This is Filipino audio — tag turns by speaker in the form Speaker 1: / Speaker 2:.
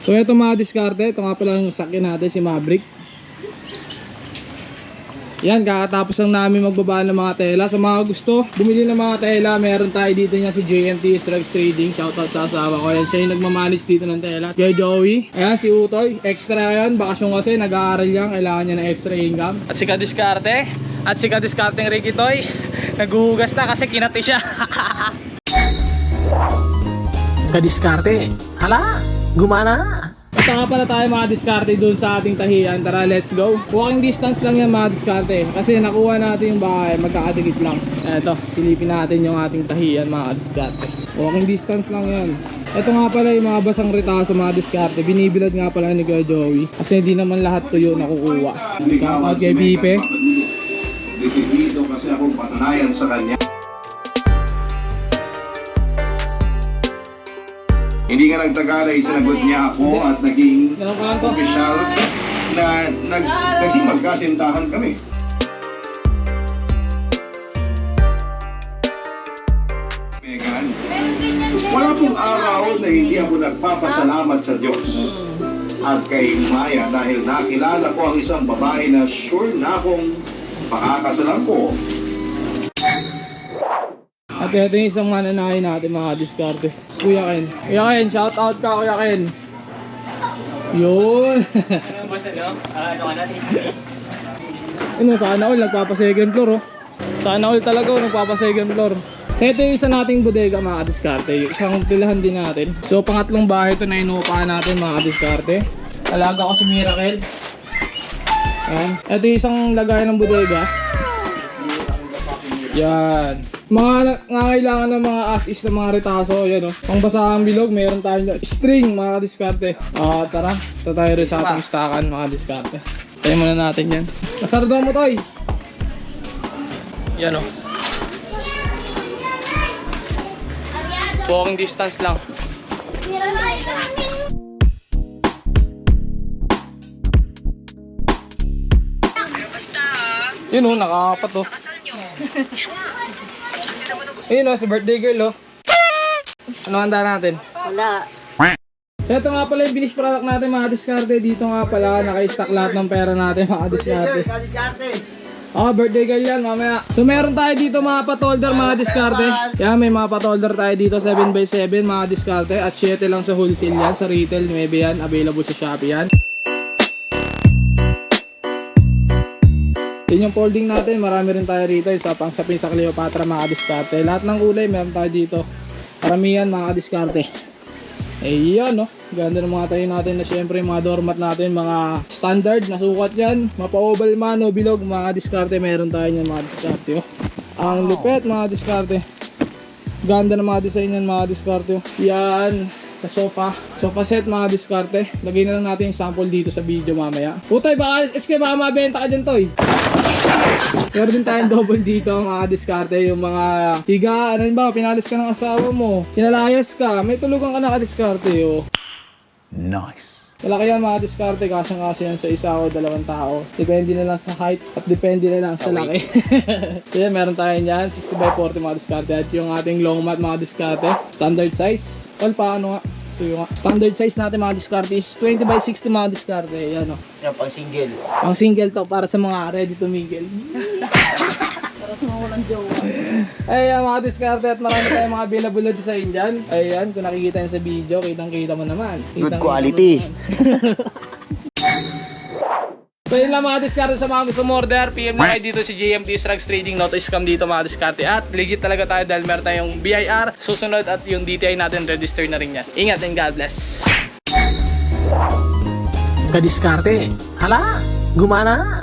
Speaker 1: So ito mga diskarte, ito nga pala yung sakyan natin si Maverick. Yan, kakatapos lang namin magbaba ng mga tela. Sa mga gusto, bumili ng mga tela, meron tayo dito niya si JMT Slugs Trading. Shoutout sa asawa ko. Yan, siya yung nagmamanis dito ng tela. Kaya Joey. Ayan, si Utoy. Extra yan. Bakasyon kasi, nag-aaral yan. Kailangan niya ng extra income. At si Kadiskarte. At si Kadiskarte ng Ricky Toy. Naghuhugas na kasi kinati siya.
Speaker 2: Kadiskarte. Hala, gumana.
Speaker 1: Ito nga pala tayo mga diskarte dun sa ating tahian. Tara, let's go. Walking distance lang yan mga diskarte. Kasi nakuha natin yung bahay, magkakadikit lang. Eto, silipin natin yung ating tahian mga diskarte. Walking distance lang yan. Ito nga pala yung mga basang ritaso mga diskarte. Binibilad nga pala ni Kuya Joey. Kasi hindi naman lahat tuyo nakukuha. Shout out kay Pipe.
Speaker 3: Desidido kasi akong patanayan sa kanya. Hindi nga nagtagal ay sinagot niya ako at naging official na nag, naging magkasintahan kami. Megan, wala pong araw na hindi ako nagpapasalamat sa Diyos at kay Maya dahil nakilala ko ang isang babae na sure na akong pakakasalan ko.
Speaker 1: At ito yung isang mananahin natin mga diskarte. Kuya Ken. Kuya Ken, shout out ka Kuya Ken. Yun. Ano, sana all nagpapa second floor oh. Sana all talaga oh, nagpapa second floor. So ito yung isa nating bodega mga diskarte. Yung isang pilahan din natin. So pangatlong bahay ito na inuupahan natin mga diskarte. Alaga ko si Miracle. Yan. Ito yung isang lagay ng bodega. Yan. Mga na- nangangailangan ng mga as-is na mga retaso, yan o. Pang basahang bilog, meron tayong string, mga diskarte. Ah, tara, ito tayo rin sa ating stakan, mga diskarte. Tayo muna natin yan. Masarado mo, Toy. Yan o. Walking distance lang. Yun o, nakakapat o. Ayun o, si birthday girl o. Ano handa natin?
Speaker 4: Wala.
Speaker 1: So ito nga pala yung finish product natin mga diskarte. Dito nga pala naka-stack lahat ng pera natin mga diskarte. Oh, birthday girl yan mamaya. So meron tayo dito mga patolder mga diskarte. Kaya may mga patolder tayo dito 7x7 mga diskarte. At 7 lang sa wholesale yan. Sa retail 9 yan. Available sa Shopee yan. Yun yung folding natin. Marami rin tayo rito. Isa pang sapin sa Cleopatra mga diskarte. Lahat ng kulay meron tayo dito. Karamihan mga diskarte. Ayan no. Ganda ng mga tayo natin na syempre mga doormat natin, mga standard na sukat yan. Mapa-oval man o bilog, mga diskarte meron tayo yan mga diskarte. Oh. Ang lupet mga diskarte. Ganda ng mga design yan mga diskarte. oh. Yan sa sofa. Sofa set mga diskarte. Lagay na lang natin yung sample dito sa video mamaya. Putay baka, eske baka mabenta ka dyan toy. Meron din tayong double dito mga diskarte yung mga higa, ano ba, pinalis ka ng asawa mo, pinalayas ka, may tulugan ka na ka-diskarte oh.
Speaker 2: Nice.
Speaker 1: Wala kaya mga diskarte, kasyang kasya yan sa isa o dalawang tao. Depende na lang sa height at depende na lang sa, laki. so yan, meron tayo niyan, 60 by 40 mga diskarte. At yung ating long mat mga diskarte, standard size. Well, paano nga? So yung standard size natin mga diskarte is 20 by 60 mga diskarte. Yan o.
Speaker 2: Yan pang single.
Speaker 1: Ang single to para sa mga ready to mingle. Ayan mga diskarte at marami tayong mga available na design dyan. Ayan, kung nakikita nyo sa video, kitang kita mo naman.
Speaker 2: Good
Speaker 1: Kitang-kita
Speaker 2: quality.
Speaker 1: So yun lang mga diskarte sa mga gusto order. PM na kayo dito si JMT Strugs Trading. Not to scam dito mga diskarte. At legit talaga tayo dahil meron tayong BIR. Susunod at yung DTI natin register na rin yan. Ingat and God bless.
Speaker 2: Kadiskarte. Hala, gumana.